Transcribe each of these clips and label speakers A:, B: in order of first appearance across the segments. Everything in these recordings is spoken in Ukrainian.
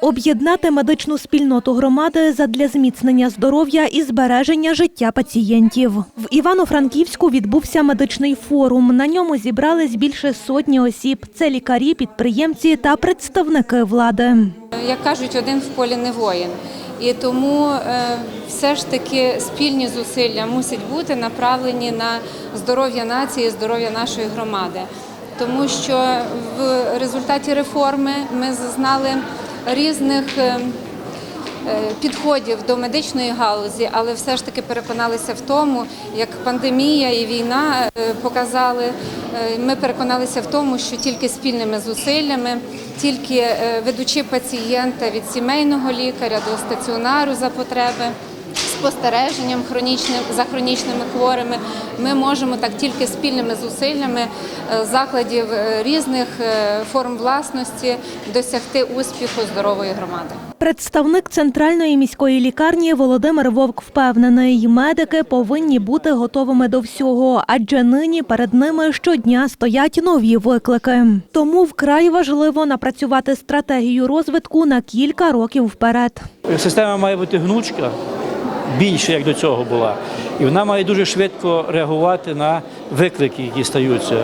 A: Об'єднати медичну спільноту громади задля зміцнення здоров'я і збереження життя пацієнтів. В Івано-Франківську відбувся медичний форум. На ньому зібрались більше сотні осіб. Це лікарі, підприємці та представники влади.
B: Як кажуть, один в полі не воїн. І тому е, все ж таки спільні зусилля мусять бути направлені на здоров'я нації, здоров'я нашої громади. Тому що в результаті реформи ми зазнали різних е, е, підходів до медичної галузі, але все ж таки переконалися в тому, як пандемія і війна е, показали. Ми переконалися в тому, що тільки спільними зусиллями, тільки ведучи пацієнта від сімейного лікаря до стаціонару за потреби. Спостереженням хронічним за хронічними хворими ми можемо так тільки спільними зусиллями е, закладів е, різних е, форм власності досягти успіху здорової громади.
A: Представник центральної міської лікарні Володимир Вовк впевнений, медики повинні бути готовими до всього, адже нині перед ними щодня стоять нові виклики. Тому вкрай важливо напрацювати стратегію розвитку на кілька років вперед.
C: Система має бути гнучка, більше як до цього була. І вона має дуже швидко реагувати на виклики, які стаються.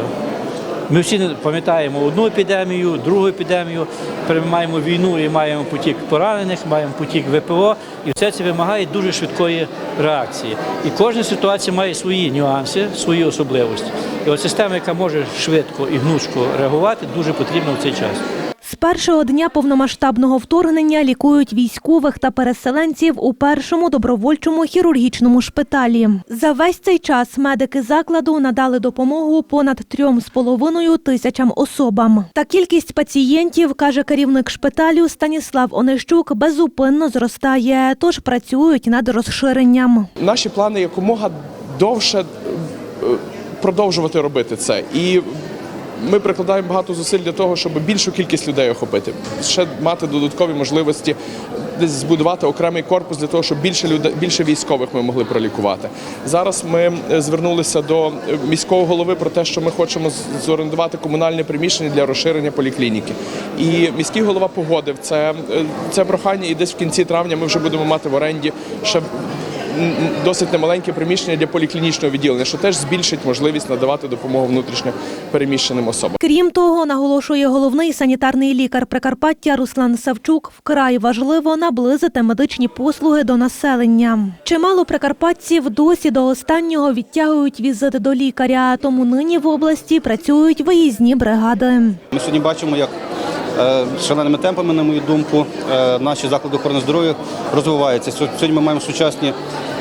C: Ми всі пам'ятаємо одну епідемію, другу епідемію, тепер ми маємо війну і маємо потік поранених, маємо потік ВПО, і все це вимагає дуже швидкої реакції. І кожна ситуація має свої нюанси, свої особливості. І от система, яка може швидко і гнучко реагувати, дуже потрібна в цей час.
A: З першого дня повномасштабного вторгнення лікують військових та переселенців у першому добровольчому хірургічному шпиталі. За весь цей час медики закладу надали допомогу понад трьом з половиною тисячам особам. Та кількість пацієнтів, каже керівник шпиталю Станіслав Онищук, безупинно зростає, тож працюють над розширенням.
D: Наші плани якомога довше е, продовжувати робити це. І ми прикладаємо багато зусиль для того, щоб більшу кількість людей охопити, ще мати додаткові можливості десь збудувати окремий корпус для того, щоб більше людей, більше військових ми могли пролікувати. Зараз ми звернулися до міського голови про те, що ми хочемо зорендувати комунальне приміщення для розширення поліклініки. І міський голова погодив це, е, це прохання, і десь в кінці травня ми вже будемо мати в оренді ще досить немаленьке приміщення для поліклінічного відділення, що теж збільшить можливість надавати допомогу внутрішньо переміщеним особам.
A: Крім того, наголошує головний санітарний лікар Прикарпаття Руслан Савчук, вкрай важливо наблизити медичні послуги до населення. Чимало прикарпатців досі до останнього відтягують візит до лікаря, тому нині в області працюють виїзні бригади.
E: Ми сьогодні бачимо, як шаленими темпами, на мою думку, е, наші заклади охорони здоров'я розвиваються. Сьогодні ми маємо сучасні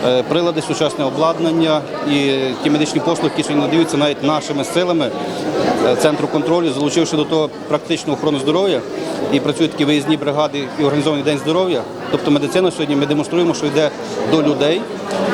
E: е, прилади, сучасне обладнання і ті медичні послуги, які сьогодні надаються навіть нашими силами е, центру контролю, залучивши до того практичну охорону здоров'я. І працюють такі виїзні бригади і організований день здоров'я. Тобто медицина сьогодні ми демонструємо, що йде до людей.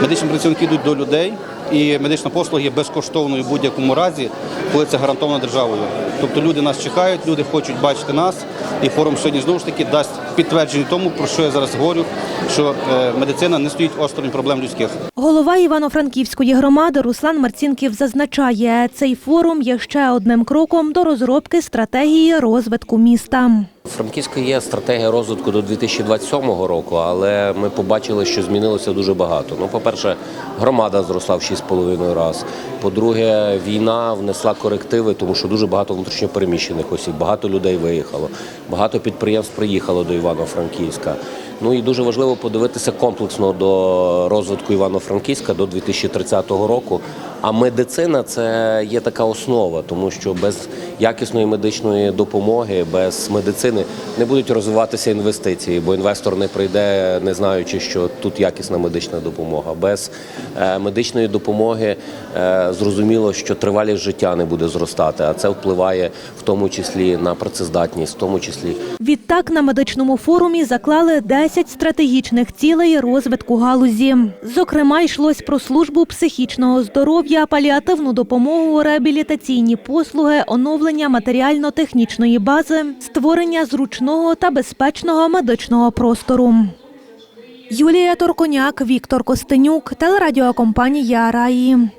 E: Медичні працівники йдуть до людей, і медична послуга є безкоштовною в будь-якому разі, коли це гарантовано державою. Тобто люди нас чекають, люди хочуть бачити нас. І форум сьогодні знову ж таки дасть підтвердження тому, про що я зараз говорю, що е, медицина не стоїть осторонь проблем людських.
A: Голова Івано-Франківської громади Руслан Марцінків зазначає, цей форум є ще одним кроком до розробки стратегії розвитку міста.
F: Франківська є стратегія розвитку до 2027 року, але ми побачили, що змінилося дуже багато. Ну, по-перше, громада зросла в 6,5 раз. По-друге, війна внесла корективи, тому що дуже багато внутрішньопереміщених осіб, багато людей виїхало, багато підприємств приїхало до Івано-Франківська. Ну і дуже важливо подивитися комплексно до розвитку Івано-Франківська до 2030 року. А медицина це є така основа, тому що без якісної медичної допомоги, без медицини не будуть розвиватися інвестиції, бо інвестор не прийде, не знаючи, що тут якісна медична допомога. Без е, медичної допомоги е, зрозуміло, що тривалість життя не буде зростати, а це впливає в тому числі на працездатність, в тому числі
A: Відтак на медичному форумі заклали 10 стратегічних цілей розвитку галузі. Зокрема, йшлось про службу психічного здоров'я, паліативну допомогу, реабілітаційні послуги, оновлення матеріально-технічної бази, створення зручного та безпечного медичного простору. Юлія Торконяк, Віктор Костенюк, телерадіокомпанія Раї.